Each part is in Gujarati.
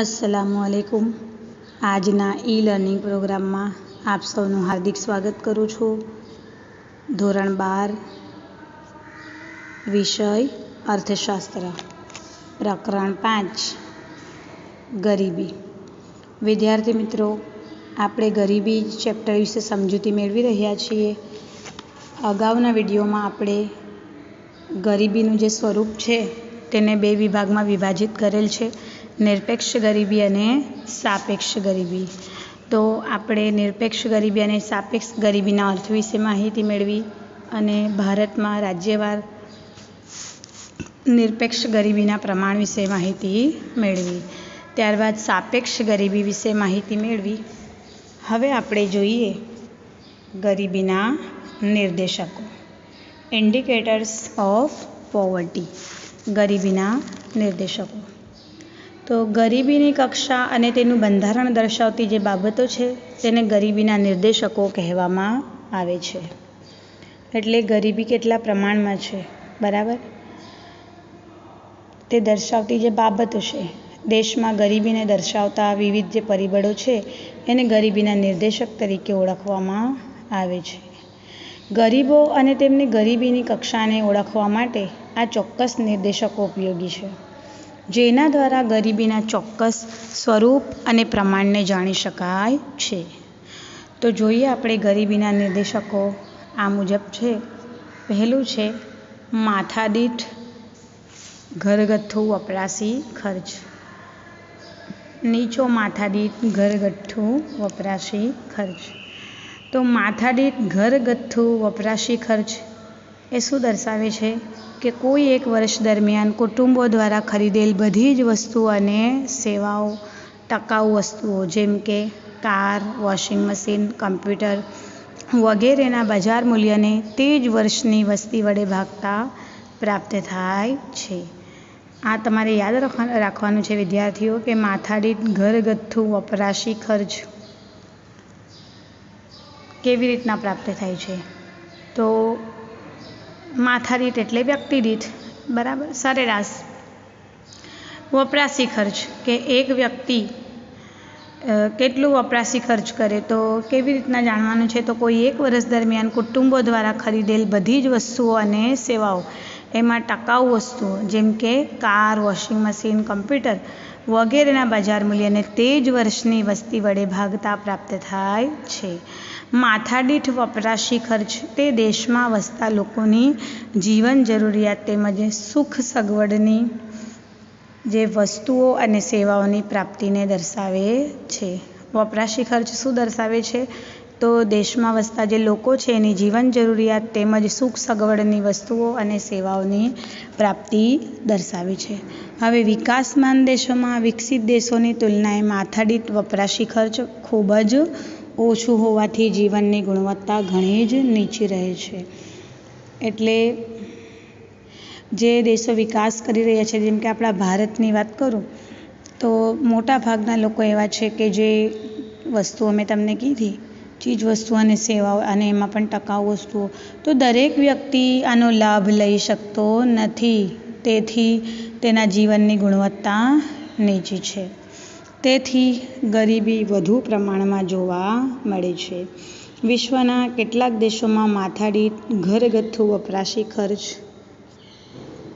અસલામુ અલૈકુમ આજના ઈ લર્નિંગ પ્રોગ્રામમાં આપ સૌનું હાર્દિક સ્વાગત કરું છું. ધોરણ બાર, વિષય અર્થશાસ્ત્ર, પ્રકરણ પાંચ, ગરીબી. વિદ્યાર્થી મિત્રો, આપણે ગરીબી ચેપ્ટર વિશે સમજૂતી મેળવી રહ્યા છીએ. અગાઉના વિડીયોમાં આપણે ગરીબીનું જે સ્વરૂપ છે, તેને બે વિભાગમાં વિભાજિત કરેલ છે. નિરપેક્ષ ગરીબી અને સાપેક્ષ ગરીબી. તો આપણે નિરપેક્ષ ગરીબી અને સાપેક્ષ ગરીબીના અર્થ વિશે માહિતી મેળવી અને ભારતમાં રાજ્યવાર નિરપેક્ષ ગરીબીના પ્રમાણ વિશે માહિતી મેળવી. ત્યારબાદ સાપેક્ષ ગરીબી વિશે માહિતી મેળવી. હવે આપણે જોઈએ ગરીબીના નિર્દેશકો. ઇન્ડિકેટર્સ ઓફ પોવર્ટી ગરીબીના નિર્દેશકો. તો ગરીબીની કક્ષા અને તેનું બંધારણ દર્શાવતી જે બાબતો છે, તેને ગરીબીના નિર્દેશકો કહેવામાં આવે છે. એટલે ગરીબી કેટલા પ્રમાણમાં છે? બરાબર? તે દર્શાવતી જે બાબતો છે, દેશમાં ગરીબીને દર્શાવતા વિવિધ જે પરિબળો છે, એને ગરીબીના નિર્દેશક તરીકે ઓળખવામાં આવે છે. ગરીબો અને તેમની ગરીબીની કક્ષાને ઓળખવા માટે આ ચોક્કસ નિર્દેશકો ઉપયોગી છે. જેના દ્વારા ગરીબીના ચોક્કસ સ્વરૂપ અને પ્રમાણને જાણી શકાય છે. તો જોઈએ આપણે ગરીબીના નિર્દેશકો આ મુજબ છે. પહેલું છે, માથાદીઠ ઘરગથ્થુ વપરાશી ખર્ચ. નીચો માથાદીઠ ઘરગથ્થુ વપરાશી ખર્ચ. તો માથાદીઠ ઘરગથ્થુ વપરાશી ખર્ચ એ શું દર્શાવે છે કે કોઈ એક વર્ષ દરમિયાન કુટુંબો દ્વારા ખરીદેલ બધી જ વસ્તુઓ અને સેવાઓ, ટકાઉ વસ્તુઓ જેમ કે કાર, વોશિંગ મશીન, કમ્પ્યુટર વગેરેના બજાર મૂલ્યને તે જ વર્ષની વસ્તી વડે ભાગતા પ્રાપ્ત થાય છે. આ તમારે યાદ રાખવાનું છે વિદ્યાર્થીઓ કે માથાદીઠ ઘરગથ્થુ વપરાશી ખર્ચ કેવી રીતના પ્રાપ્ત થાય છે? તો માથાદીઠ એટલે વ્યક્તિ દીઠ. બરાબર? સરેરાશ. વપરાશી ખર્ચ. કે એક વ્યક્તિ કેટલું વપરાશી ખર્ચ કરે, તો કેવી રીતના જાણવાનું છે? તો કોઈ એક વર્ષ દરમિયાન કુટુંબો દ્વારા ખરીદેલ બધી જ વસ્તુઓ અને સેવાઓ. એમાં ટકાઉ વસ્તુઓ, જેમ કે કાર, વોશિંગ મશીન, કમ્પ્યુટર વગેરેના બજાર મૂલ્યને તે જ વર્ષની વસ્તી વડે ભાગતા પ્રાપ્ત થાય છે. માથાદીઠ વપરાશી ખર્ચ તે દેશમાં વસતા લોકોની જીવન જરૂરિયાત તેમજ સુખ સગવડની જે વસ્તુઓ અને સેવાઓની પ્રાપ્તિને દર્શાવે છે. વપરાશી ખર્ચ શું દર્શાવે છે? તો દેશમાં વસતા જે લોકો છે એની જીવન જરૂરિયાત તેમજ સુખ સગવડની વસ્તુઓ અને સેવાઓની પ્રાપ્તિ દર્શાવે છે. હવે વિકાસમાન દેશોમાં વિકસિત દેશોની તુલનાએ માથાદીઠ વપરાશી ખર્ચ ખૂબ જ ઓછું હોવાથી જીવનની ગુણવત્તા ઘણી જ નીચી રહે છે. એટલે જે દેશો વિકાસ કરી રહ્યા છે, જેમ કે આપણા ભારતની વાત કરું, તો મોટા ભાગના લોકો એવા છે કે જે વસ્તુઓ મેં તમને કીધી ચીજ વસ્તુઓ અને સેવાઓ અને એમાં પણ ટકાઉ વસ્તુઓ. તો દરેક વ્યક્તિ આનો લાભ લઈ શકતો નથી. તેથી તેના જીવનની ગુણવત્તા નીચી છે. તેથી ગરીબી વધુ પ્રમાણમાં જોવા મળે છે. વિશ્વના કેટલાક દેશોમાં માથાદીઠ ઘરગથ્થુ વપરાશી ખર્ચ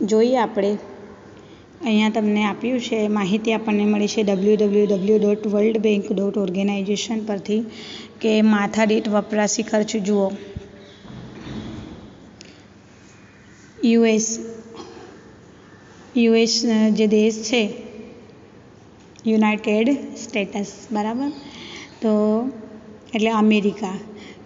જોઈએ આપણે. અહીંયા તમને આપ્યું છે. માહિતી આપણને મળી છે W W W dot world bank dot organization પરથી કે માથા દીઠ વપરાશી ખર્ચ જુઓ. યુએસ યુએસ જે દેશ છે, યુનાઇટેડ સ્ટેટસ, બરાબર? તો, એટલે અમેરિકા.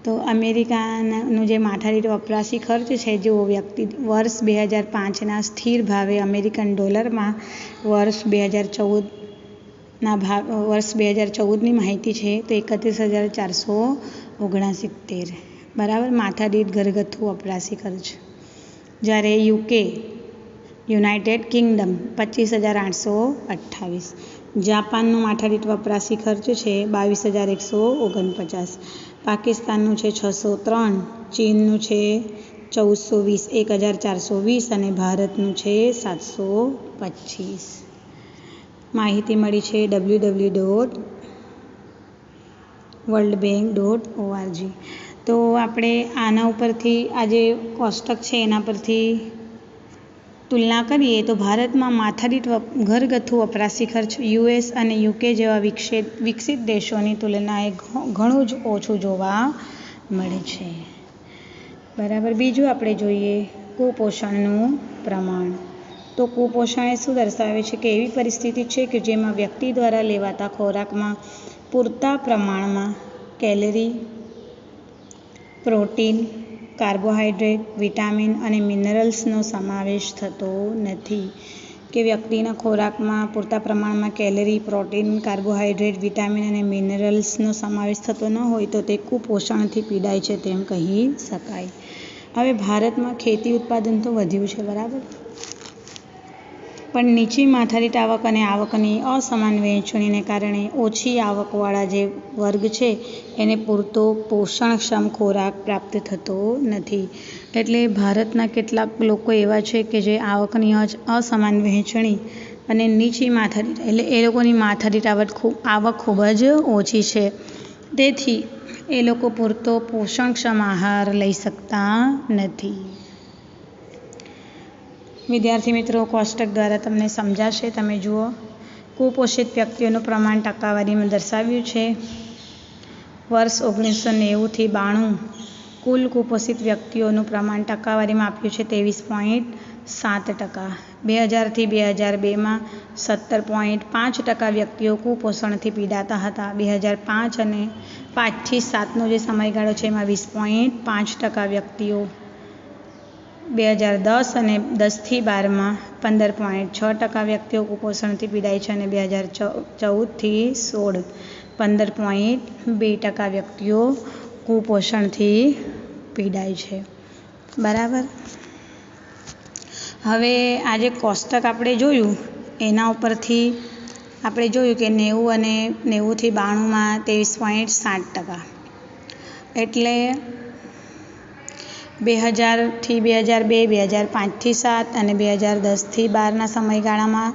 તો અમેરિકાનું જે માથાદીઠ વપરાશી ખર્ચ છે, જો વ્યક્તિ વર્ષ બે હજાર પાંચના સ્થિર ભાવે અમેરિકન ડોલરમાં વર્ષ બે હજાર ચૌદના ભાવ વર્ષ બે હજાર ચૌદની માહિતી છે, તો એકત્રીસ હજાર ચારસો ઓગણસિત્તેર. બરાબર? માથાદીઠ ઘરગથ્થુ વપરાશી ખર્ચ. જ્યારે યુકે, યુનાઇટેડ કિંગડમ પચીસ હજાર આઠસો અઠ્ઠાવીસ. જાપાનનું માથાદીઠ વપરાશી ખર્ચ છે, બાવીસ હજાર એકસો ઓગણપચાસ. પાકિસ્તાનનું છે છસો ત્રણ, ચીનનું છે ચૌદસો વીસ, એક હજાર ચારસો વીસ અને ભારતનું છે સાતસો પચીસ. માહિતી મળી છે W W dot world bank dot O R G તો આપણે આના ઉપરથી, આ જે કોષ્ટક છે એના પરથી તુલના કરીએ તો ભારતમાં માથાદીઠ ઘરગથ્થુ વપરાશી ખર્ચ યુએસ અને યુકે જેવા વિકસિત વિકસિત દેશોની તુલનાએ ઘણું જ ઓછું જોવા મળે છે. બરાબર, બીજું આપણે જોઈએ કુપોષણનું પ્રમાણ. તો કુપોષણ એ શું દર્શાવે છે કે એવી પરિસ્થિતિ છે કે જેમાં વ્યક્તિ દ્વારા લેવાતા ખોરાકમાં પૂરતા પ્રમાણમાં કેલરી, પ્રોટીન કાર્બોહાઈડ્રેટ વિટામિન અને મિનરલ્સનો સમાવેશ થતો નથી કે વ્યક્તિના ખોરાકમાં પૂરતા પ્રમાણમાં કેલરી, પ્રોટીન કાર્બોહાઈડ્રેટ વિટામિન અને મિનરલ્સનો સમાવેશ થતો ન હોય તો તે કુપોષણથી પીડાય છે તેમ કહી શકાય. હવે ભારતમાં ખેતી ઉત્પાદન તો વધ્યું છે, બરાબર? પણ નીચી માથાદીઠ આવક અને આવકની અસમાન વહેંચણીને કારણે ઓછી આવકવાળા જે વર્ગ છે, એને પૂરતો પોષણક્ષમ ખોરાક પ્રાપ્ત થતો નથી. એટલે ભારતના કેટલાક લોકો એવા છે કે જે આવકની અસમાન વહેંચણી અને નીચી માથાદીઠ એટલે એ લોકોની માથાદીઠ આવક ખૂબ આવક ખૂબ જ ઓછી છે. તેથી એ લોકો પૂરતો પોષણક્ષમ આહાર લઈ શકતા નથી. વિદ્યાર્થી મિત્રો, કોષ્ટક દ્વારા તમને સમજાશે. તમે જુઓ, કુપોષિત વ્યક્તિઓનું પ્રમાણ ટકાવારીમાં દર્શાવ્યું છે. વર્ષ ઓગણીસો નેવુંથી બાણું કુલ કુપોષિત વ્યક્તિઓનું પ્રમાણ ટકાવારીમાં આપ્યું છે ત્રેવીસ પોઈન્ટ સાત ટકા. બે હજારથી બે હજાર બેમાં સત્તર પોઈન્ટ પાંચ ટકા વ્યક્તિઓ કુપોષણથી પીડાતા હતા. બે હજાર પાંચ અને પાંચથી સાતનો જે સમયગાળો છે એમાં વીસ પોઈન્ટ પાંચ ટકા વ્યક્તિઓ બે હજાર દસ અને દસથી બારમાં પંદર પોઈન્ટ છ ટકા વ્યક્તિઓ કુપોષણથી પીડાય છે અને બે હજાર ચૌદથી સોળ પંદર પોઈન્ટ બે ટકા વ્યક્તિઓ કુપોષણથી પીડાય છે. બરાબર? હવે આ જે કોષ્ટક આપણે જોયું. એના ઉપરથી આપણે જોયું કે નેવું અને નેવુંથી બાણુંમાં ત્રેવીસ પોઈન્ટ સાત ટકા. એટલે બે હજારથી બે હજાર બે બે હજાર પાંચથી સાત અને બે હજાર દસથી બારના સમયગાળામાં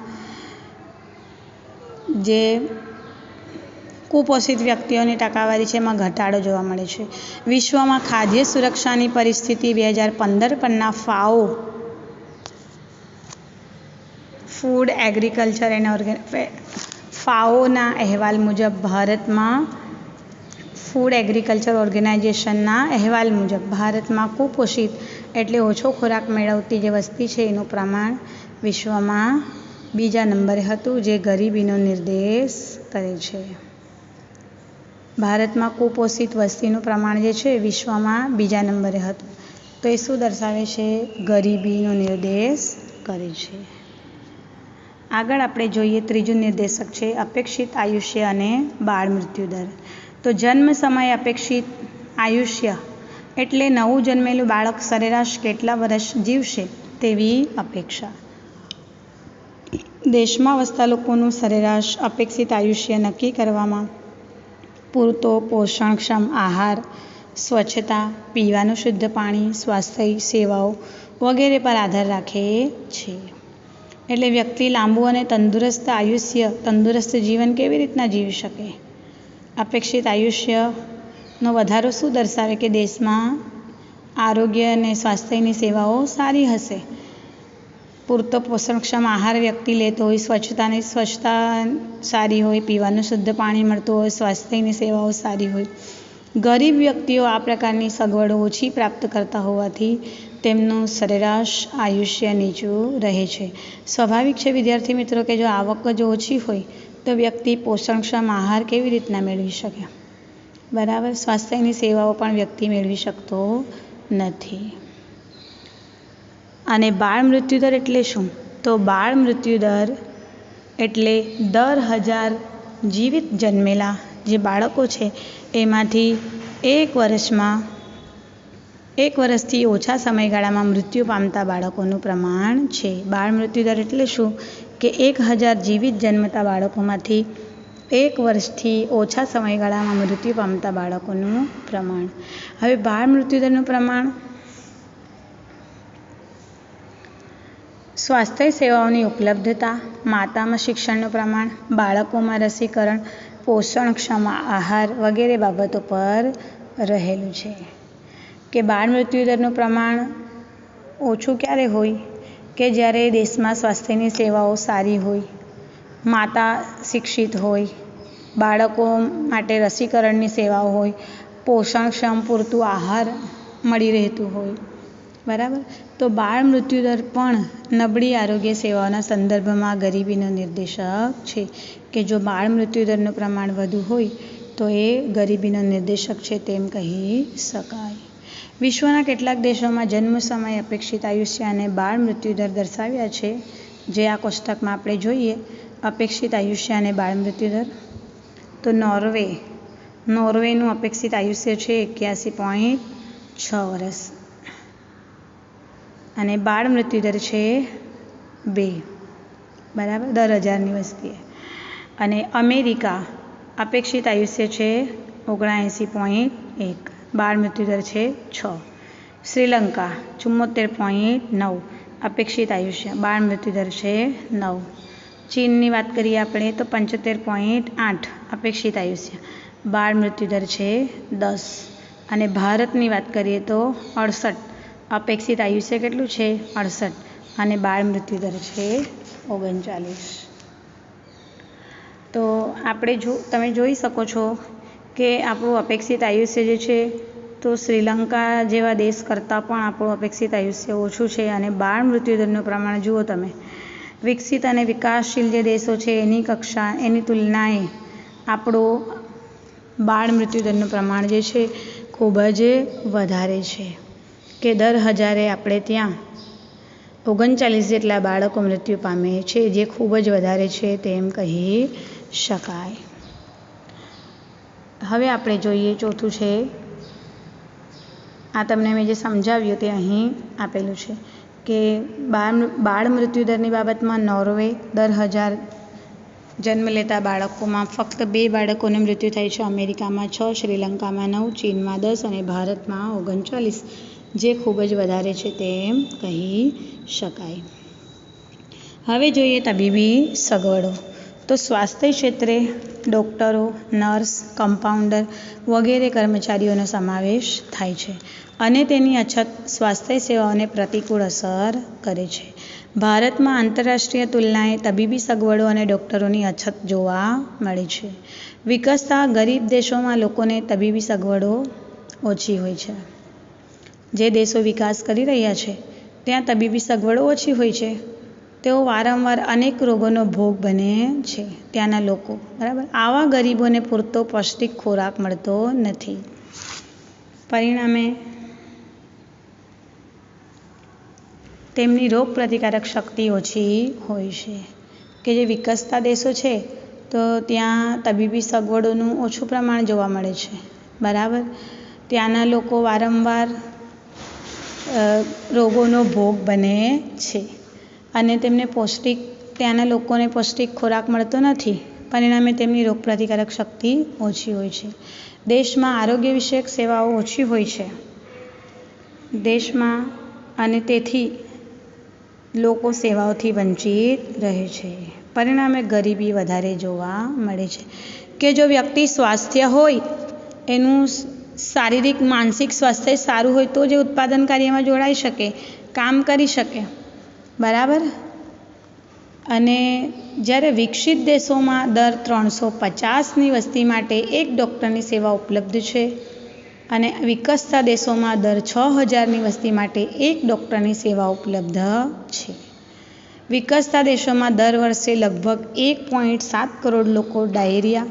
જે કુપોષિત વ્યક્તિઓની ટકાવારી છે એમાં ઘટાડો જોવા મળે છે. વિશ્વમાં ખાદ્ય સુરક્ષાની પરિસ્થિતિ બે હજાર પંદર પરના FAO food, agriculture and organ ફાઓના અહેવાલ મુજબ ભારતમાં ફૂડ એગ્રીકલ્ચર ઓર્ગેનાઇઝેશનના અહેવાલ મુજબ ભારતમાં કુપોષિત એટલે ઓછો ખોરાક મેળવતી જે વસ્તી છે એનું પ્રમાણ વિશ્વમાં બીજા નંબરે હતું જે ગરીબીનો નિર્દેશ કરે છે. ભારતમાં કુપોષિત વસ્તીનું પ્રમાણ જે છે વિશ્વમાં બીજા નંબરે હતું. તો એ શું દર્શાવે છે? ગરીબીનો નિર્દેશ કરે છે. આગળ આપણે જોઈએ ત્રીજું નિર્દેશક છે અપેક્ષિત આયુષ્ય અને બાળ મૃત્યુદર. તો જન્મ સમય અપેક્ષિત આયુષ્ય એટલે નવું જન્મેલું બાળક સરેરાશ કેટલા વર્ષ જીવશે તેવી અપેક્ષા. દેશમાં વસતા લોકોનું સરેરાશ અપેક્ષિત આયુષ્ય નક્કી કરવામાં પૂરતો પોષણક્ષમ આહાર, સ્વચ્છતા, પીવાનું શુદ્ધ પાણી, સ્વાસ્થ્ય સેવાઓ વગેરે પર આધાર રાખે છે. એટલે વ્યક્તિ લાંબુ અને તંદુરસ્ત આયુષ્ય, તંદુરસ્ત જીવન કેવી રીતના જીવી શકે? અપેક્ષિત આયુષ્યનો વધારો શું દર્શાવે કે દેશમાં આરોગ્ય અને સ્વાસ્થ્યની સેવાઓ સારી હશે? પૂરતો પોષણક્ષમ આહાર વ્યક્તિ લેતો હોય, સ્વચ્છતાની, સ્વચ્છતા સારી હોય, પીવાનું શુદ્ધ પાણી મળતું હોય, સ્વાસ્થ્યની સેવાઓ સારી હોય. ગરીબ વ્યક્તિઓ આ પ્રકારની સગવડો ઓછી પ્રાપ્ત કરતા હોવાથી તેમનું સરેરાશ આયુષ્ય નીચું રહે છે. સ્વાભાવિક છે, વિદ્યાર્થી મિત્રો, કે જો આવક જ ઓછી હોય તો વ્યક્તિ પોષણક્ષમ આહાર કેવી રીતના મેળવી શકે? બરાબર, સ્વાસ્થ્યની સેવાઓ પણ વ્યક્તિ મેળવી શકતો નથી. અને બાળ મૃત્યુદર એટલે શું? તો બાળ મૃત્યુદર એટલે દર હજાર જીવિત જન્મેલા જે બાળકો છે, એમાંથી એક વર્ષમાં, એક વર્ષથી ઓછા સમયગાળામાં મૃત્યુ પામતા બાળકોનું પ્રમાણ છે. બાળ મૃત્યુદર એટલે શું? કે એક હજાર જીવિત જન્મતા બાળકોમાંથી એક વર્ષથી ઓછા સમયગાળામાં મૃત્યુ પામતા બાળકોનું પ્રમાણ. હવે બાળ મૃત્યુદરનું પ્રમાણ. સ્વાસ્થ્ય સેવાઓની ઉપલબ્ધતા, માતામાં શિક્ષણનું પ્રમાણ, બાળકોમાં રસીકરણ પોષણક્ષમ આહાર વગેરે બાબતો પર રહેલું છે. કે બાળ મૃત્યુદરનું પ્રમાણ ઓછું ક્યારે હોય? કે જ્યારે દેશમાં સ્વાસ્થ્યની સેવાઓ સારી હોય, માતા શિક્ષિત હોય, બાળકો માટે રસીકરણની સેવાઓ હોય પોષણક્ષમ પૂરતું આહાર મળી રહેતું હોય, બરાબર? તો બાળ મૃત્યુદર પણ નબળી આરોગ્ય સેવાઓના સંદર્ભમાં ગરીબીનો નિર્દેશક છે કે જો બાળ મૃત્યુદરનું પ્રમાણ વધુ હોય, તો એ ગરીબીનો નિર્દેશક છે તેમ કહી શકાય. વિશ્વના કેટલાક દેશોમાં જન્મ સમય અપેક્ષિત આયુષ્ય અને બાળ મૃત્યુદર દર્શાવ્યા છે. જે આ કોષ્ટકમાં આપણે જોઈએ, અપેક્ષિત આયુષ્ય અને બાળ મૃત્યુદર તો નોર્વે, નોર્વેનું અપેક્ષિત આયુષ્ય છે એક્યાસી પોઈન્ટ છ વર્ષ. અને બાળ મૃત્યુદર છે બે. બરાબર? દર હજારની વસ્તીએ. અને અમેરિકા અપેક્ષિત આયુષ્ય છે ઓગણએંસી પોઈન્ટ એક. બાળ મૃત્યુદર છે છ. શ્રીલંકા, ચુમ્મોતેર પોઈન્ટ નવ. અપેક્ષિત આયુષ્ય બાળ મૃત્યુદર છે નવ. ચીનની વાત કરીએ આપણે તો પંચોતેર પોઈન્ટ આઠ. અપેક્ષિત આયુષ્ય બાળ મૃત્યુદર છે દસ. અને ભારતની વાત કરીએ તો અડસઠ. અપેક્ષિત આયુષ્ય કેટલું છે? અડસઠ. અને બાળ મૃત્યુદર છે ઓગણચાલીસ. તો આપણે જો, તમે જોઈ શકો છો કે આપણું અપેક્ષિત આયુષ્ય જે છે, તો શ્રીલંકા જેવા દેશ કરતાં પણ આપણું અપેક્ષિત આયુષ્ય ઓછું છે અને બાળ મૃત્યુદરનું પ્રમાણ જુઓ તમે. વિકસિત અને વિકાસશીલ જે દેશો છે, એની કક્ષા, એની તુલનાએ આપણું બાળ મૃત્યુદરનું પ્રમાણ જે છે, ખૂબ જ વધારે છે. કે દર હજારે આપણે ત્યાં ઓગણચાલીસ જેટલા બાળકો મૃત્યુ પામે છે, જે ખૂબ જ વધારે છે તેમ કહી શકાય. હવે આપણે જોઈએ ચોથું છે. આ તમને મેં જે સમજાવ્યું તે અહીં આપેલું છે કે બાળ બાળ મૃત્યુદરની બાબતમાં નોર્વે દર હજાર જન્મ લેતા બાળકોમાં ફક્ત બે બાળકોને મૃત્યુ થાય છે. અમેરિકામાં છ, શ્રીલંકામાં નવ, ચીનમાં દસ અને ભારતમાં ઓગણચાલીસ, જે ખૂબ જ વધારે છે તેમ કહી શકાય. હવે જોઈએ તબીબી સગવડો. તો સ્વાસ્થ્ય ક્ષેત્રે ડૉક્ટરો, નર્સ, કમ્પાઉન્ડર વગેરે કર્મચારીઓનો સમાવેશ થાય છે અને તેની અછત સ્વાસ્થ્ય સેવાઓને પ્રતિકૂળ અસર કરે છે. ભારતમાં આંતરરાષ્ટ્રીય તુલનાએ તબીબી સગવડો અને ડૉક્ટરોની અછત જોવા મળે છે. વિકસતા ગરીબ દેશોમાં લોકોને તબીબી સગવડો ઓછી હોય છે. જે દેશો વિકાસ કરી રહ્યા છે, ત્યાં તબીબી સગવડો ઓછી હોય છે. તેઓ વારંવાર અનેક રોગોનો ભોગ બને છે ત્યાંના લોકો. બરાબર? આવા ગરીબોને પૂરતો પૌષ્ટિક ખોરાક મળતો નથી. પરિણામે તેમની રોગપ્રતિકારક શક્તિ ઓછી હોય છે. કે જે વિકસતા દેશો છે, તો ત્યાં તબીબી સગવડોનું ઓછું પ્રમાણ જોવા મળે છે. બરાબર? ત્યાંના લોકો વારંવાર રોગોનો ભોગ બને છે. અને તેમને પૌષ્ટિક, ત્યાંના લોકોને પૌષ્ટિક ખોરાક મળતો નથી, પરિણામે તેમની રોગપ્રતિકારક શક્તિ ઓછી હોય છે. દેશમાં આરોગ્ય વિષયક સેવાઓ ઓછી હોય છે. દેશમાં અને તેથી લોકો સેવાઓથી વંચિત રહે છે. પરિણામે ગરીબી વધારે જોવા મળે છે. કે જો વ્યક્તિ સ્વાસ્થ્ય હોય, એનું શારીરિક, માનસિક સ્વાસ્થ્ય સારું હોય તો જે ઉત્પાદન કાર્યમાં જોડાઈ શકે, કામ કરી શકે બરાબર? અને જ્યારે વિકસિત દેશોમાં દર ત્રણસો પચાસની વસ્તી માટે એક ડૉક્ટરની સેવા ઉપલબ્ધ છે અને વિકસતા દેશોમાં દર છ હજારની વસ્તી માટે એક ડૉક્ટરની સેવા ઉપલબ્ધ છે. વિકસતા દેશોમાં દર વર્ષે લગભગ એક પોઈન્ટ સાત કરોડ લોકો ડાયેરિયા,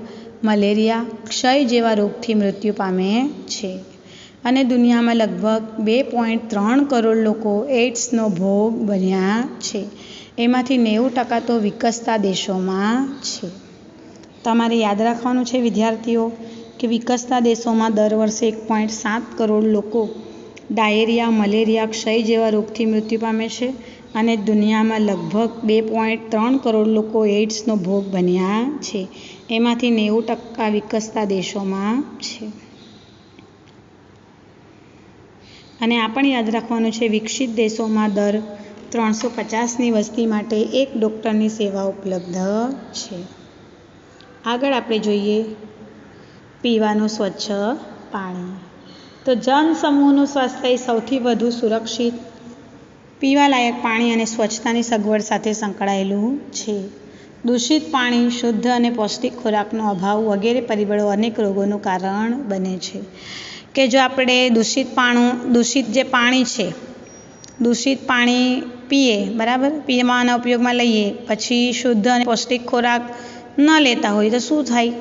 મલેરિયા, ક્ષય જેવા રોગથી મૃત્યુ પામે છે. અને દુનિયામાં લગભગ બે પોઈન્ટ ત્રણ કરોડ લોકો એઇડ્સનો ભોગ બન્યા છે. એમાંથી નેવું ટકા તો વિકસતા દેશોમાં છે. તમારે યાદ રાખવાનું છે વિદ્યાર્થીઓ, કે વિકસતા દેશોમાં દર વર્ષે એક પોઈન્ટ સાત કરોડ લોકો ડાયેરિયા, મલેરિયા, ક્ષય જેવા રોગથી મૃત્યુ પામે છે અને દુનિયામાં લગભગ બે પોઈન્ટ ત્રણ કરોડ લોકો એઇડ્સનો ભોગ બન્યા છે. એમાંથી નેવું ટકા વિકસતા દેશોમાં છે. અને આ પણ યાદ રાખવાનું છે, વિકસિત દેશોમાં દર ત્રણસો પચાસની વસ્તી માટે એક ડૉક્ટરની સેવા ઉપલબ્ધ છે. આગળ આપણે જોઈએ પીવાનું સ્વચ્છ પાણી. તો જનસમૂહનું સ્વાસ્થ્ય સૌથી વધુ સુરક્ષિત, પીવાલાયક પાણી અને સ્વચ્છતાની સગવડ સાથે સંકળાયેલું છે. દૂષિત પાણી, શુદ્ધ અને પૌષ્ટિક ખોરાકનો અભાવ વગેરે પરિબળો અનેક રોગોનું કારણ બને છે. કે જો આપણે દૂષિત પાણું, દૂષિત જે પાણી છે, દૂષિત પાણી પીએ, બરાબર? પીવાના ઉપયોગમાં લઈએ, પછી શુદ્ધ અને પૌષ્ટિક ખોરાક ન લેતા હોય તો શું થાય?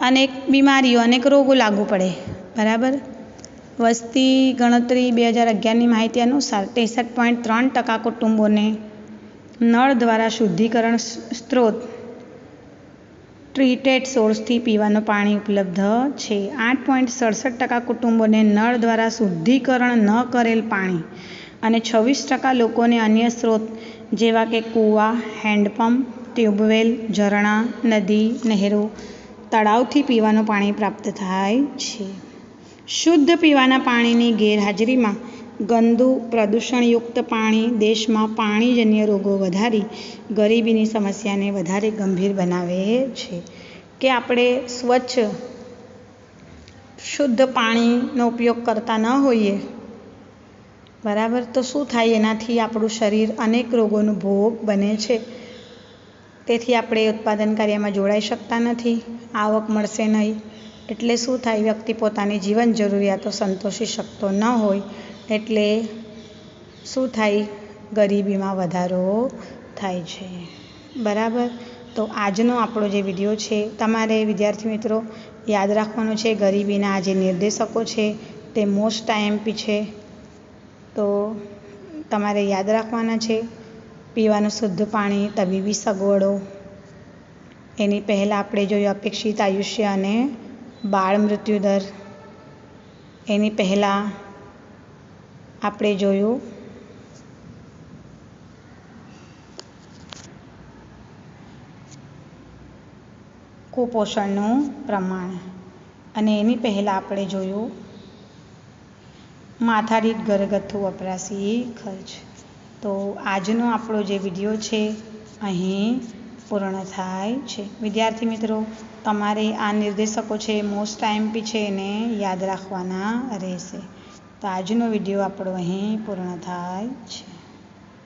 અનેક બીમારીઓ, અનેક રોગો લાગુ પડે, બરાબર? વસ્તી ગણતરી બે હજાર અગિયારની માહિતી અનુસાર ત્રેસઠ પોઈન્ટ ત્રણ ટકા કુટુંબોને નળ દ્વારા શુદ્ધિકરણ સ્ત્રોત ટ્રીટેડ સોર્સથી પીવાનું પાણી ઉપલબ્ધ છે. આઠ પોઈન્ટ સડસઠ ટકા કુટુંબોને નળ દ્વારા શુદ્ધિકરણ ન કરેલ પાણી અને છવ્વીસ ટકા લોકોને અન્ય સ્ત્રોત જેવા કે કૂવા, હેન્ડપંપ, ટ્યુબવેલ, ઝરણા, નદી, નહેરો તળાવથી પીવાનું પાણી પ્રાપ્ત થાય છે. શુદ્ધ પીવાના પાણીની ગેરહાજરીમાં ગંદુ, પ્રદૂષણયુક્ત પાણી દેશમાં પાણીજન્ય રોગો વધારી, ગરીબીની સમસ્યાને વધારે ગંભીર બનાવે છે. કે આપણે સ્વચ્છ, શુદ્ધ પાણીનો ઉપયોગ કરતા ન હોઈએ, બરાબર? તો શું થાય? એનાથી આપણું શરીર અનેક રોગોનો ભોગ બને છે. તેથી આપણે ઉત્પાદન કાર્યમાં જોડાઈ શકતા નથી. આવક મળશે નહીં. એટલે શું થાય? વ્યક્તિ પોતાની જીવન જરૂરિયાતો સંતોષી શકતો ન હોય. એટલે શું થાય? ગરીબીમાં વધારો થાય છે. બરાબર? તો આજનો આપણો જે વીડિયો છે, તમારે વિદ્યાર્થી મિત્રો યાદ રાખવાનું છે, ગરીબીના જે નિર્દેશકો છે, તે મોસ્ટ આઈએમપી છે. તો તમારે યાદ રાખવાના છે, પીવાનું શુદ્ધ પાણી, તબીબી સગવડો. એની પહેલાં આપણે જોયું અપેક્ષિત આયુષ્ય અને બાળ મૃત્યુદર. એની પહેલાં આપણે જોયું. કુપોષણનું પ્રમાણ. અને એની પહેલાં આપણે જોયું. માથાદીઠ ઘરગથ્થુ વપરાશી ખર્ચ. તો આજનો આપણો જે વીડિયો છે, અહીં પૂર્ણ થાય છે. વિદ્યાર્થી મિત્રો, તમારે આ નિર્દેશકો છે મોસ્ટ ટાઈમ બી છે, એને યાદ રાખવાના રહેશે. તો આજનો વીડિયો આપણો અહીં પૂર્ણ થાય છે.